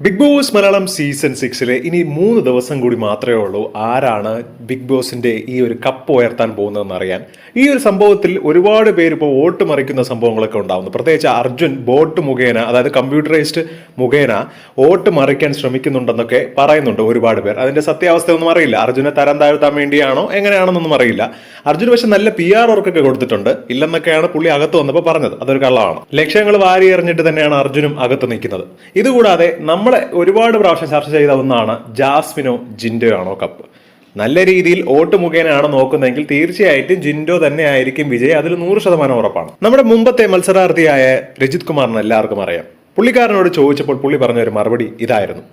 Big boss Malayalam season സിക്സിലെ ഇനി മൂന്ന് ദിവസം കൂടി മാത്രമേ ഉള്ളൂ. ആരാണ് ബിഗ് ബോസിന്റെ ഈ ഒരു കപ്പ് ഉയർത്താൻ പോകുന്നതെന്ന് അറിയാൻ. ഈ ഒരു സംഭവത്തിൽ ഒരുപാട് പേര് ഇപ്പോൾ വോട്ട് മറിക്കുന്ന സംഭവങ്ങളൊക്കെ ഉണ്ടാവുന്നു. പ്രത്യേകിച്ച് അർജുൻ ബോട്ട് മുഖേന അതായത് കമ്പ്യൂട്ടറൈസ്ഡ് മുഖേന വോട്ട് മറിക്കാൻ ശ്രമിക്കുന്നുണ്ടെന്നൊക്കെ പറയുന്നുണ്ട് ഒരുപാട് പേർ. അതിന്റെ സത്യാവസ്ഥ ഒന്നും അറിയില്ല. അർജുനെ തരം താഴ്ത്താൻ വേണ്ടിയാണോ എങ്ങനെയാണെന്നൊന്നും അറിയില്ല. അർജുൻ പക്ഷെ നല്ല പി ആർ വർക്കൊക്കെ കൊടുത്തിട്ടുണ്ട്. ഇല്ലെന്നൊക്കെയാണ് പുള്ളി അകത്ത് വന്നപ്പോൾ പറഞ്ഞത്. അതൊരു കള്ളമാണ്. ലക്ഷ്യങ്ങൾ വാരി എറിഞ്ഞിട്ട് തന്നെയാണ് അർജുനും അകത്ത് നിൽക്കുന്നത്. ഇതുകൂടാതെ നമ്മളെ ഒരുപാട് പ്രാവശ്യം ചർച്ച ചെയ്ത ഒന്നാണ് ജാസ്മിനോ ജിൻഡോ ആണോ കപ്പ്. നല്ല രീതിയിൽ വോട്ട് മുഖേനയാണ് നോക്കുന്നതെങ്കിൽ തീർച്ചയായിട്ടും ജിൻഡോ തന്നെ ആയിരിക്കും വിജയ്. അതിൽ നൂറ് ശതമാനം ഉറപ്പാണ്. നമ്മുടെ മുമ്പത്തെ മത്സരാർത്ഥിയായ രജിത് കുമാറിന് എല്ലാവർക്കും അറിയാം. പുള്ളിക്കാരനോട് ചോദിച്ചപ്പോൾ പുള്ളി പറഞ്ഞ ഒരു മറുപടി ഇതായിരുന്നു.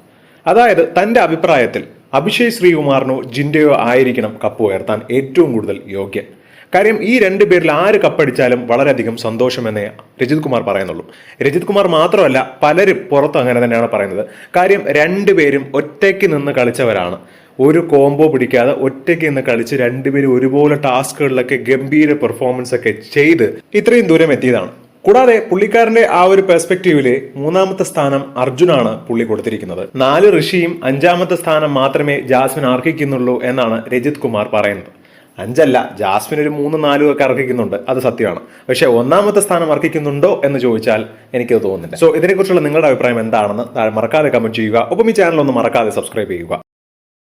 അതായത് തന്റെ അഭിപ്രായത്തിൽ അഭിഷേക് ശ്രീകുമാറിനോ ജിൻഡയോ ആയിരിക്കണം കപ്പ് ഉയർത്താൻ ഏറ്റവും കൂടുതൽ യോഗ്യൻ. കാര്യം ഈ രണ്ട് പേരിൽ ആര് കപ്പടിച്ചാലും വളരെയധികം സന്തോഷമെന്നേ രജിത് കുമാർ പറയുന്നുള്ളൂ. രജിത് കുമാർ മാത്രമല്ല പലരും പുറത്തും അങ്ങനെ തന്നെയാണ് പറയുന്നത്. കാര്യം രണ്ടുപേരും ഒറ്റയ്ക്ക് നിന്ന് കളിച്ചവരാണ്. ഒരു കോംബോ പിടിക്കാതെ ഒറ്റയ്ക്ക് നിന്ന് കളിച്ച് രണ്ടുപേരും ഒരുപോലെ ടാസ്കുകളിലൊക്കെ ഗംഭീര പെർഫോമൻസ് ഒക്കെ ചെയ്ത് ഇത്രയും ദൂരം എത്തിയതാണ്. കൂടാതെ പുള്ളിക്കാരന്റെ ആ ഒരു പെർസ്പെക്റ്റീവിൽ മൂന്നാമത്തെ സ്ഥാനം അർജുനാണ് പുള്ളി കൊടുത്തിരിക്കുന്നത്. നാല് ഋഷിയും അഞ്ചാമത്തെ സ്ഥാനം മാത്രമേ ജാസ്മിൻ അർഹിക്കുന്നുള്ളൂ എന്നാണ് രജിത് കുമാർ പറയുന്നത്. അഞ്ചല്ല ജാസ്മിൻ ഒരു മൂന്ന് നാലും ഒക്കെ അർഹിക്കുന്നുണ്ട്. അത് സത്യമാണ്. പക്ഷേ ഒന്നാമത്തെ സ്ഥാനം അർഹിക്കുന്നുണ്ടോ എന്ന് ചോദിച്ചാൽ എനിക്കത് തോന്നുന്നില്ല. സോ ഇതിനെക്കുറിച്ചുള്ള നിങ്ങളുടെ അഭിപ്രായം എന്താണെന്ന് മറക്കാതെ കമന്റ് ചെയ്യുക. ഒപ്പം ഈ ചാനൽ ഒന്ന് മറക്കാതെ സബ്സ്ക്രൈബ് ചെയ്യുക.